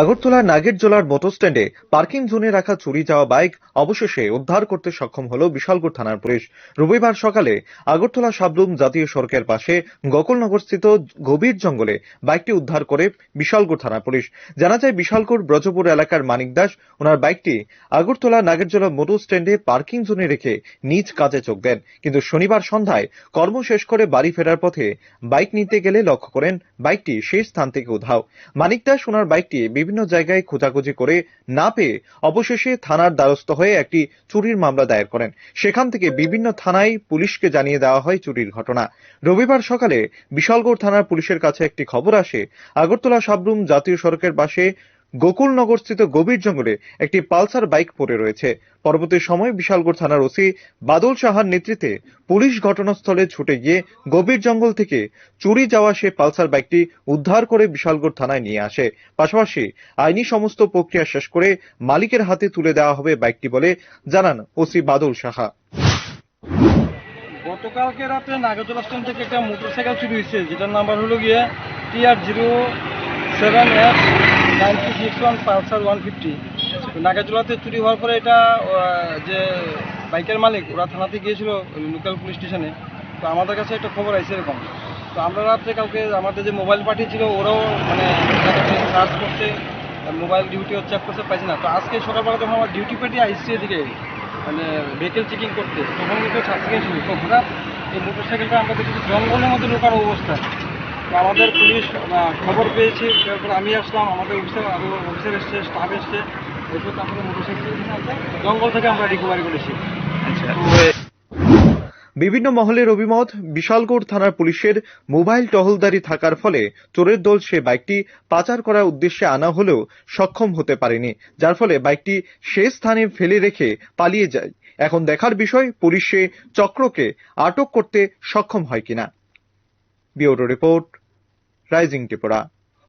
আগরতলা নাগেরজোলার মোটর স্ট্যান্ডে পার্কিং জোনে রাখা চুরি যাওয়া বাইক অবশেষে উদ্ধার করতে সক্ষম হল বিশালগড় থানার পুলিশ। রবিবার সকালে আগরতলা সাবরুম জাতীয় সড়কের পাশে গোকুলনগরস্থিত গভীর জঙ্গলে বাইকটি উদ্ধার করে বিশালগড় থানার পুলিশ। জানা যায়, বিশালগড় ব্রজপুর এলাকার মানিক দাস, ওনার বাইকটি আগরতলা নাগেরজোলা মোটর স্ট্যান্ডে পার্কিং জোনে রেখে নিজ কাজে চোখ দেন। কিন্তু শনিবার সন্ধ্যায় কর্ম শেষ করে বাড়ি ফেরার পথে বাইক নিতে গেলে লক্ষ্য করেন, বাইকটি সেই স্থান থেকে উধাও। মানিক দাস, ওনার বাইকটি বিভিন্ন জায়গায় খোঁজাখুঁজি করে না পেয়ে অবশেষে থানার দ্বারস্থ হয়ে একটি চুরির মামলা দায়ের করেন। সেখান থেকে বিভিন্ন থানায় পুলিশকে জানিয়ে দেওয়া হয় চুরির ঘটনা। রবিবার সকালে বিশালগড় থানার পুলিশের কাছে একটি খবর আসে। আগরতলা সাবরুম জাতীয় সড়কের পাশে গোকুলনগরস্থিত গভীর জঙ্গলে একটি পালসার বাইক পড়ে রয়েছে। পরবর্তী সময় বিশালগড় থানার ওসি বাদল সাহার নেতৃত্বে পুলিশ ঘটনাস্থলে ছুটে গিয়ে গভীর জঙ্গল থেকে চুরি যাওয়া সে পালসার বাইকটি উদ্ধার করে বিশালগড় থানায় নিয়ে আসে। পাশাপাশি আইনি সমস্ত প্রক্রিয়া শেষ করে মালিকের হাতে তুলে দেওয়া হবে বাইকটি বলে জানান ওসি বাদল সাহা। গতকালকে রাতে নাগরদোলা স্ট্যান্ড থেকে একটা মোটরসাইকেল চুরি হয়েছে, যেটার নাম্বার হলো গিয়ে TR zero seven F nine one Pulsar one fifty নাগরদোলাতে চুরি হওয়ার পরে এটা যে বাইকের মালিক, ওরা থানাতে গিয়েছিল লোকাল পুলিশ স্টেশনে তো আমাদের কাছে একটা খবর আছে এরকম। তো আমরা রাত্রে কাউকে, আমাদের যে মোবাইল পাঠিয়েছিল, ওরাও মানে সার্চ করছে মোবাইল ডিউটি চেক করতে পাইছে না। তো আজকে সকালবেলা যখন আমার ডিউটি পাঠিয়ে আইসি এদিকে মানে ভেহিকেল চেকিং করতে, তখন কিন্তু ছাত্রী ছিল তো হঠাৎ এই মোটরসাইকেলটা আমরা দেখেছি জঙ্গলের মধ্যে ঢোকার অবস্থা। আমাদের পুলিশ খবর পেয়েছি। তারপর আমি আসলাম আমাদের অফিসার আরও অফিসার এসছে স্টাফ এসছে। এরপর তারপরে মোটরসাইকেল জঙ্গল থেকে আমরা রিকভারি করেছি। বিভিন্ন মহলের অভিমত বিশালগড় থানার পুলিশের মোবাইল টহলদারি থাকার ফলে চোরের দল সে বাইকটি পাচার করার উদ্দেশ্যে আনা হলেও সক্ষম হতে পারেনি যার ফলে বাইকটি সে স্থানে ফেলে রেখে পালিয়ে যায়। এখন দেখার বিষয় পুলিশ সে চক্রকে আটক করতে সক্ষম হয় কিনা। Bureau report. ライジングっていうラ。